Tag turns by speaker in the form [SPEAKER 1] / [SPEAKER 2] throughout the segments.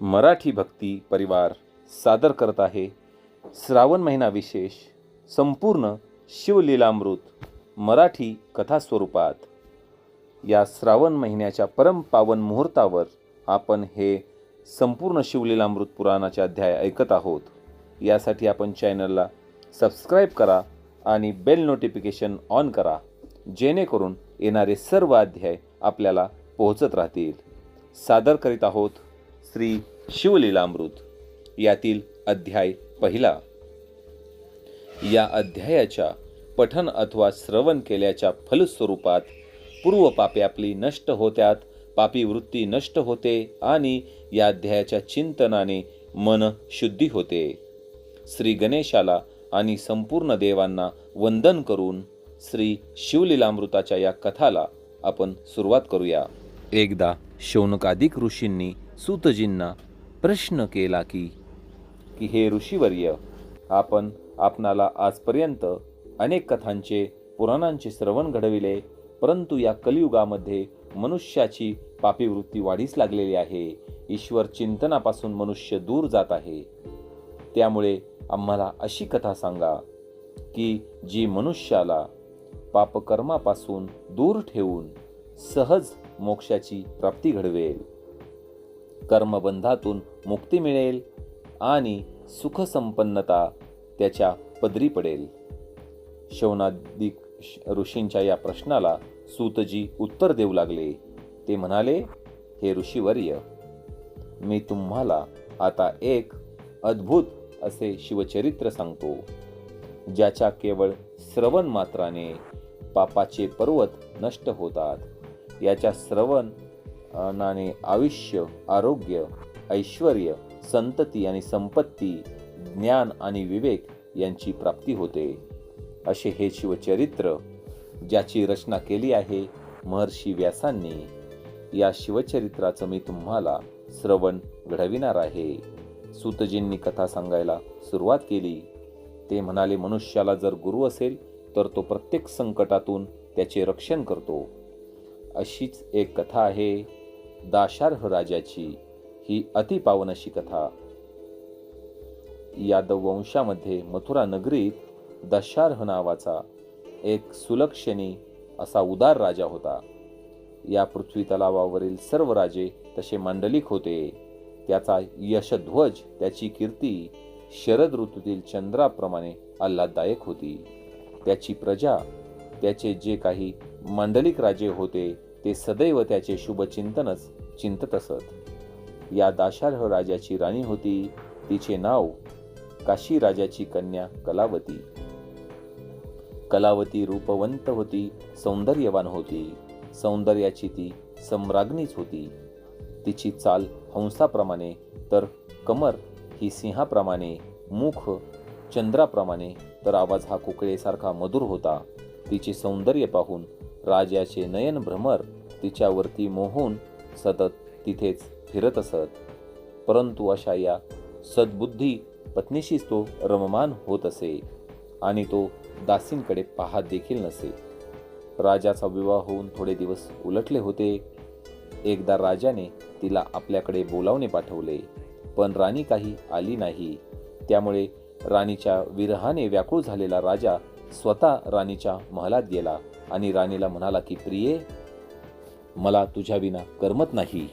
[SPEAKER 1] मराठी भक्ती परिवार सादर करत आहे. श्रावण महिना विशेष संपूर्ण शिवलीलामृत मराठी कथा स्वरूपात या श्रावण महिन्याच्या परमपावन मुहूर्तावर आपण हे संपूर्ण शिवलीलामृत पुराणाचे अध्याय ऐकत आहोत. यासाठी आपण चॅनलला सबस्क्राईब करा आणि बेल नोटिफिकेशन ऑन करा जेणेकरून येणारे सर्व अध्याय आपल्याला पोहोचत राहतील. सादर करीत आहोत श्री शिवलीलामृत यातील अध्याय पहिला. या अध्यायाच्या पठन अथवा श्रवण केल्याच्या फलस्वरूपात पूर्व पापे आपली नष्ट होत्यात पापी वृत्ती नष्ट होते आणि या अध्यायाच्या चिंतनाने मन शुद्धी होते. श्री गणेशाला आणि संपूर्ण देवांना वंदन करून श्री शिवलीलामृताच्या या कथाला आपण सुरुवात करूया. एकदा शौनकाधिक ऋषींनी सूतजींना प्रश्न केला की की हे ऋषीवर्य आपण आपणाला आजपर्यंत अनेक कथांचे पुराणांचे श्रवण घडविले परंतु या कलियुगामध्ये मनुष्याची पापी वृत्ती वाढीस लागलेली आहे. ईश्वर चिंतनापासून मनुष्य दूर जात आहे. त्यामुळे आम्हाला अशी कथा सांगा की जी मनुष्याला पापकर्मापासून दूर ठेवून सहज मोक्षाची प्राप्ती घडवेल. कर्मबंधातून मुक्ती मिळेल आणि सुखसंपन्नता त्याच्या पदरी पडेल. शौनादिक ऋषींच्या या प्रश्नाला सूतजी उत्तर देऊ लागले. ते म्हणाले हे ऋषीवर्य मी तुम्हाला आता एक अद्भुत असे शिवचरित्र सांगतो ज्याच्या केवळ श्रवण मात्राने पापाचे पर्वत नष्ट होतात. याच्या श्रवण नाने आयुष्य आरोग्य ऐश्वर संतती आणि संपत्ती ज्ञान आणि विवेक यांची प्राप्ती होते. असे हे शिवचरित्र ज्याची रचना केली आहे महर्षी व्यासांनी या शिवचरित्राचं मी तुम्हाला श्रवण घडविणार आहे. सुतजींनी कथा सांगायला सुरुवात केली. ते म्हणाले मनुष्याला जर गुरु असेल तर तो प्रत्येक संकटातून त्याचे रक्षण करतो. अशीच एक कथा आहे दाशार्ह राजाची. ही अतिपावन अशी कथा. यादव वंशामध्ये मथुरा नगरीत दशार्ह नावाचा एक सुलक्षणी असा उदार राजा होता. या पृथ्वी तलावावरील सर्व राजे तसे मांडलिक होते. त्याचा यशध्वज त्याची कीर्ती शरद ऋतूतील चंद्राप्रमाणे आल्हाददायक होती. त्याची प्रजा त्याचे जे काही मांडलिक राजे होते ते सदैव त्याचे शुभचिंतनच चिंतत असत. या दाशार्ह राजाची राणी होती तिचे नाव काशी राजाची कन्या कलावती. कलावती रूपवंत होती सौंदर्यवान होती सौंदर्याची ती सम्राज्ञीच होती. तिची चाल हंसाप्रमाणे तर कमर ही सिंहाप्रमाणे मुख चंद्राप्रमाणे तर आवाज हा कुकळेसारखा मधुर होता. तिचे सौंदर्य पाहून राजाचे नयन भ्रमर तिच्यावरती मोहून सतत तिथेच फिरत असत. परंतु अशा या सद्बुद्धी पत्नीशीच तो रममान होत असे आणि तो दासींकडे पाहत देखील नसे. राजाचा विवाह होऊन थोडे दिवस उलटले होते. एकदा राजाने तिला आपल्याकडे बोलावणे पाठवले पण राणी काही आली नाही. त्यामुळे राणीच्या विरहाने व्याकुळ झालेला राजा स्वतः राणीच्या महालात गेला. आणि राणीला म्हणाला की प्रिये मला तुझ्या विना करमत नाही.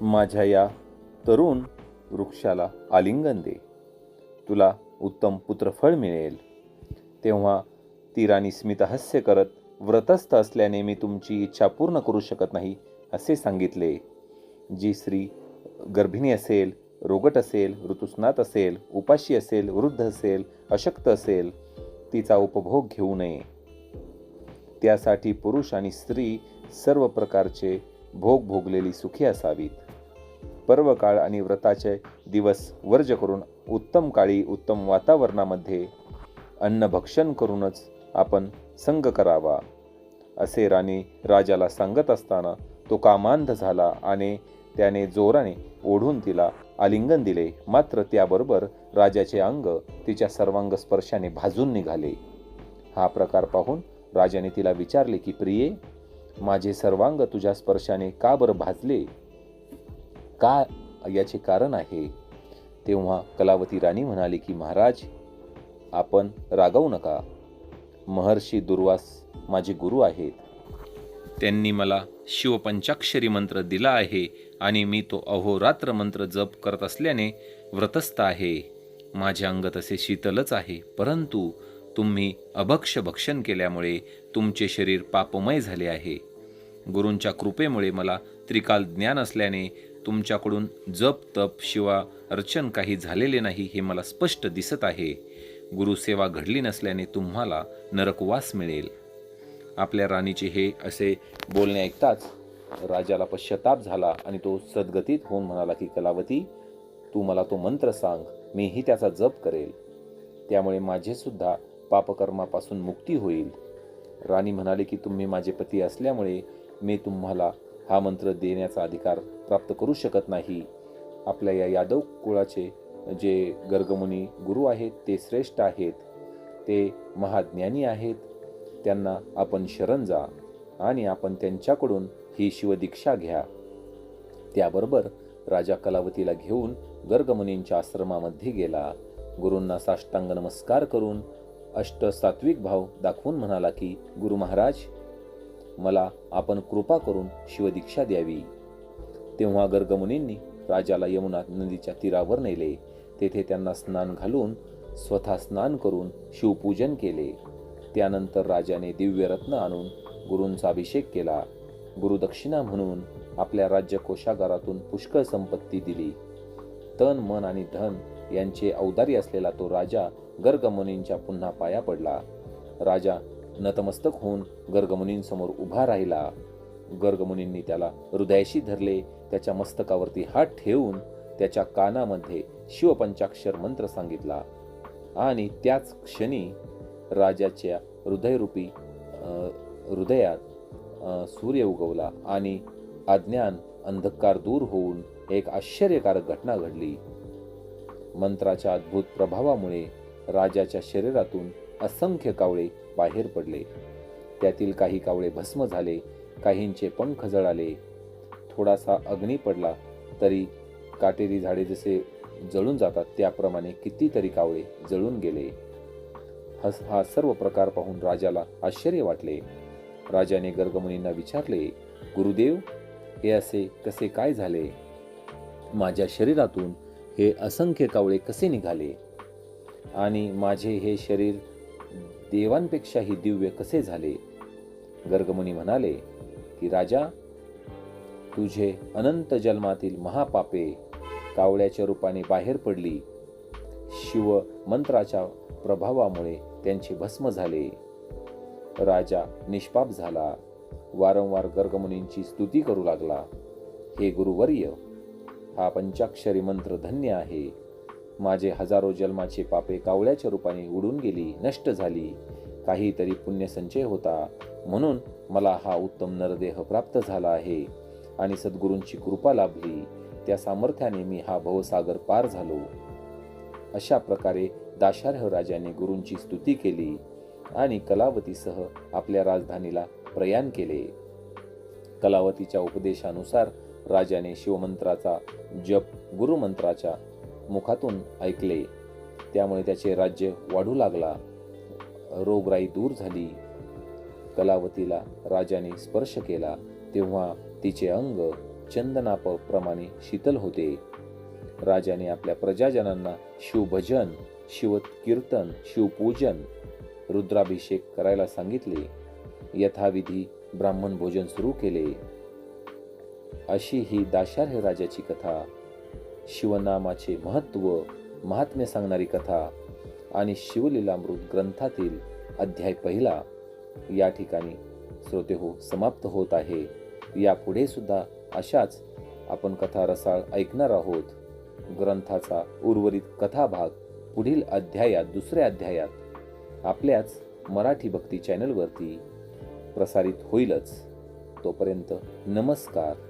[SPEAKER 1] माझ्या या तरुण वृक्षाला आलिंगन दे. तुला उत्तम पुत्रफळ मिळेल. तेव्हा ती राणी स्मितहास्य करत व्रतस्थ असल्याने मी तुमची इच्छा पूर्ण करू शकत नाही असे सांगितले. जी स्त्री गर्भिणी असेल रोगट असेल ऋतुस्नात असेल उपाशी असेल वृद्ध असेल अशक्त असेल तिचा उपभोग घेऊ नये. त्यासाठी पुरुष आणि स्त्री सर्व प्रकारचे भोग भोगलेली सुखी असावीत. पर्व काळ आणि व्रताचे दिवस वर्ज करून उत्तम काळी उत्तम वातावरणामध्ये अन्नभक्षण करूनच आपण संग करावा असे राणी राजाला सांगत असताना तो कामांध झाला आणि त्याने जोराने ओढून तिला आलिंगन दिले. मात्र त्याबरोबर राजाचे अंग तिच्या सर्वांग स्पर्शाने भाजून निघाले. हा प्रकार पाहून राजाने तिला विचारले की प्रिये माझे सर्वांग तुझ्या स्पर्शाने का बरं भाजले? का याचे कारण आहे? तेव्हा कलावती राणी म्हणाली की महाराज आपण रागावू नका. महर्षी दुर्वास माझे गुरु आहेत. त्यांनी मला शिवपंचाक्षरी मंत्र दिला आहे आणि मी तो अहोरात्र मंत्र जप करत असल्याने व्रतस्थ आहे. माझे अंग तसे शीतलच आहे. परंतु तुम्ही अभक्ष भक्षण केल्यामुळे तुमचे शरीर पापमय झाले आहे. गुरूंच्या कृपेमुळे मला त्रिकाल ज्ञान असल्याने तुमच्याकडून जप तप शिवा अर्चन काही झालेले नाही हे मला स्पष्ट दिसत आहे. गुरुसेवा घडली नसल्याने तुम्हाला नरकवास मिळेल. आपल्या राणीचे हे असे बोलणे ऐकताच राजाला पश्चाताप झाला आणि तो सद्गतीत होऊन म्हणाला की कलावती तू मला तो मंत्र सांग मीही त्याचा जप करेल. त्यामुळे माझेसुद्धा पापकर्मापासून मुक्ती होईल. राणी म्हणाले की तुम्ही माझे पती असल्यामुळे मी तुम्हाला हा मंत्र देण्याचा अधिकार प्राप्त करू शकत नाही. आपल्या या यादव कुळाचे जे गर्गमुनी गुरु आहेत ते श्रेष्ठ आहेत. ते महाज्ञानी आहेत. त्यांना आपण शरण जा आणि आपण त्यांच्याकडून ही शिवदीक्षा घ्या. त्याबरोबर राजा कलावतीला घेऊन गर्गमुनींच्या आश्रमामध्ये गेला. गुरूंना साष्टांग नमस्कार करून अष्ट सात्विक भाव दाखवून म्हणाला की गुरु महाराज मला आपण कृपा करून शिवदीक्षा द्यावी. तेव्हा गर्गमुनींनी राजाला यमुना नदीच्या तीरावर नेले. तेथे त्यांना स्नान घालून स्वतः स्नान करून शिवपूजन केले. त्यानंतर राजाने दिव्यरत्न आणून गुरूंचा अभिषेक केला. गुरुदक्षिणा म्हणून आपल्या राज्य कोशागारातून पुष्कळ संपत्ती दिली. तन मन आणि धन यांचे अवदारी असलेला तो राजा गर्गमुनींच्या पुन्हा पाया पडला. राजा नतमस्तक होऊन गर्गमुनींसमोर उभा राहिला. गर्गमुनींनी त्याला हृदयाशी धरले त्याच्या मस्तकावरती हात ठेवून त्याच्या कानामध्ये शिवपंचाक्षर मंत्र सांगितला. आणि त्याच क्षणी राजाच्या हृदयरूपी हृदयात सूर्य उगवला आणि अज्ञान अंधकार दूर होऊन एक आश्चर्यकारक घटना घडली. मंत्राच्या अद्भुत प्रभावामुळे राजाच्या शरीरातून असंख्य कावळे बाहेर पडले. त्यातील काही कावळे भस्म झाले काहींचे पंख जळाले. थोडासा अग्नी पडला तरी काटेरी झाडे जसे जळून जातात त्याप्रमाणे कितीतरी कावळे जळून गेले. हस- हा सर्व प्रकार पाहून राजाला आश्चर्य वाटले. राजाने गर्गमुनींना विचारले गुरुदेव हे असे कसे काय झाले? माझ्या शरीरातून हे असंख्य कावळे कसे निघाले? आणि माझे हे शरीर देवांपेक्षाही दिव्य कसे झाले? गर्गमुनी म्हणाले की राजा तुझे अनंत जन्मातील महापापे कावळ्याच्या रूपाने बाहेर पडली. शिव मंत्राच्या प्रभावामुळे त्यांचे भस्म झाले. राजा निष्पाप झाला. वारंवार गर्गमुनींची स्तुती करू लागला. हे गुरुवर्य हा पंचाक्षरी मंत्र धन्य आहे. माझे हजारो जन्माचे पापे कावळ्याच्या रूपाने उडून गेली नष्ट झाली. काहीतरी पुण्यसंचय होता. म्हणून मला हा उत्तम नरदेह प्राप्त झाला आहे. आणि सद्गुरूंची कृपा लाभली. त्या सामर्थ्याने मी हा भवसागर पार झालो. अशा प्रकारे दाशार्ह राजाने गुरूंची स्तुती केली आणि कलावतीसह आपल्या राजधानीला प्रयाण केले. कलावतीच्या उपदेशानुसार राजाने शिवमंत्राचा जप गुरुमंत्राच्या मुखातून ऐकले. त्यामुळे त्याचे राज्य वाढू लागला. रोगराई दूर झाली. कलावतीला राजाने स्पर्श केला. तेव्हा तिचे अंग चंदनाप्रमाणे शीतल होते. राजाने आपल्या प्रजाजनांना शिवभजन शिवकीर्तन शिवपूजन रुद्राभिषेक करायला सांगितले. यथाविधी ब्राह्मण भोजन सुरू केले. अशी ही दाशार्ह राजाची कथा शिवनामाचे महत्त्व महात्म्य सांगणारी कथा आणि शिवलीलामृत ग्रंथातील अध्याय पहिला या ठिकाणी श्रोते हो समाप्त होत आहे. यापुढे सुद्धा अशाच आपण कथा रसाळ ऐकणार आहोत. ग्रंथाचा उर्वरित कथा भाग पुढील अध्यायात दुसऱ्या अध्यायात आपल्याच मराठी भक्ती चॅनलवरती प्रसारित होईलच. तोपर्यंत नमस्कार.